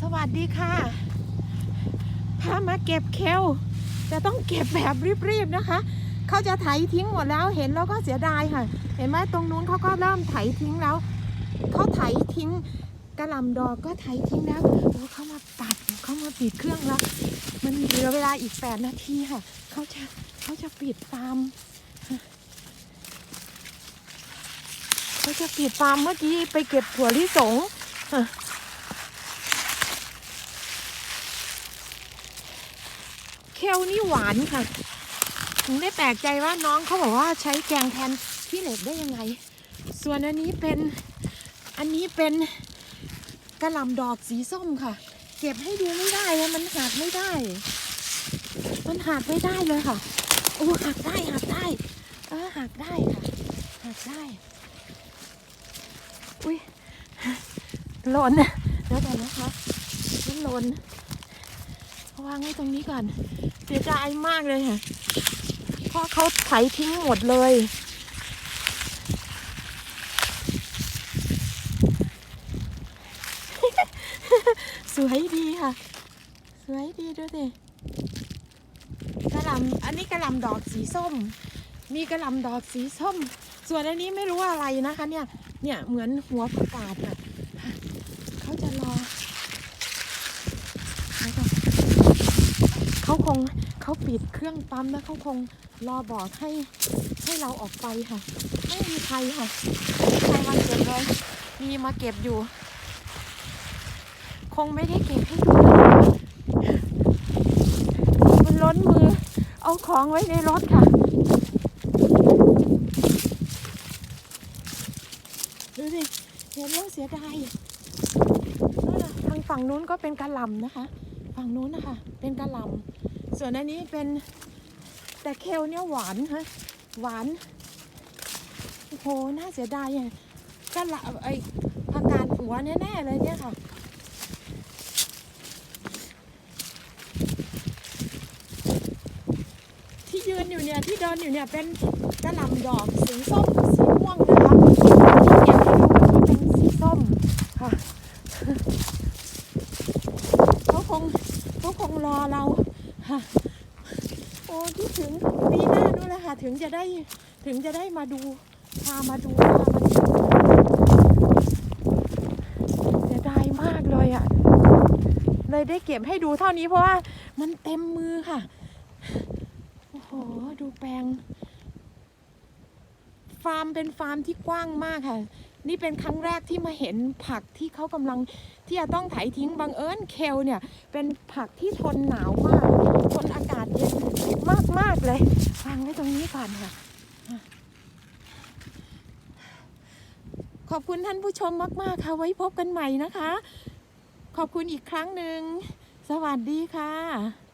สวัสดีค่ะพามาเก็บเคลจะต้องเก็บแบบรีบๆนะคะ เขาจะไถทิ้งหมดแล้วเห็นแล้วก็เสียดายค่ะ เห็นไหมตรงนู้นเขาก็เริ่มไถทิ้งแล้ว เขาไถทิ้งกระลำดอกก็ไถทิ้งแล้วโอ้เขามาตัดเขามาปิดเครื่องแล้ว มันเหลือเวลาอีก8นาทีค่ะ เขาจะเขาจะปิดฟาร์มเขาจะปิดฟาร์มเมื่อกี้ไปเก็บถั่วลิสงอะ เคลนี่หวานค่ะถึงได้แปลกใจว่าน้องเขาบอกว่าใช้แกงแทนขี้เหล็กได้ยังไง ส่วนอันนี้เป็นอันนี้เป็นกระหล่ำดอกสีส้มค่ะ เก็บให้ดูไม่ได้อะมันหักไม่ได้ มันหักไม่ได้เลยค่ะโอ้หักได้หักได้เออหักได้ค่ะหักได้อุ้ยหล่นเดี๋ยวก่อนนะคะมันหล่น วางไว้ตรงนี้ก่อน เสียใจมากเลยค่ะเพราะเขาไถทิ้งหมดเลย สวยดีค่ะ สวยดีดูสิกระลำอันนี้กระลำดอกสีส้ม มีกระลำดอกสีส้ม ส่วนอันนี้ไม่รู้อะไรนะคะ เนี่ย เนี่ยเหมือนหัวผักกาดค่ะเขาจะรอแล้วก็ เขาคงเขาปิดเครื่องปั๊มแล้วเขาคงรอบอกให้ให้เราออกไปค่ะ ไม่มีใครค่ะไม่มีใครมาเก็บเลย มีมาเก็บอยู่ คงไม่ได้เก็บให้ดูเลยมันล้นมือ เอาของไว้ในรถค่ะดูสิเห็นแล้วเสียดายทางฝั่งนู้นก็เป็นกระหล่ำนะคะ ฝั่งนู้นนะคะเป็นกะหล่ำส่วนอันนี้เป็นแต่เคลเนี่ยหวานฮะหวานโอ้โหน่าเสียดายอะกะหล่ำไอ้ผักกาดหัวแน่ๆเลยเนี่ยค่ะที่ยืนอยู่เนี่ยที่เดินอยู่เนี่ยเป็นกระหล่ำดอกสีส้มสีม่วงนะคะเก็บให้ดูว่าที่เป็นสีส้มค่ะ เขาคงเขาคง รอเราค่ะโอ้ที่ถึงปีหน้านู่นแหละค่ะ ถึงจะได้ถึงจะได้มาดูพามาดูพามาดูเสียดายมากเลยอะ เลยได้เก็บให้ดูเท่านี้เพราะว่ามันเต็มมือค่ะ โอ้โห ดูแปลง ฟาร์มเป็นฟาร์มที่กว้างมากค่ะ นี่เป็นครั้งแรกที่มาเห็นผักที่เขากำลังที่จะต้องไถทิ้งบังเอิญเคลเนี่ย เป็นผักที่ทนหนาวมากทนอากาศเย็นมากมากๆเลยวางไว้ตรงนี้ก่อนค่ะ ขอบคุณท่านผู้ชมมาก ๆ ค่ะ ไว้พบกันใหม่นะคะ ขอบคุณอีกครั้งหนึ่ง สวัสดีค่ะ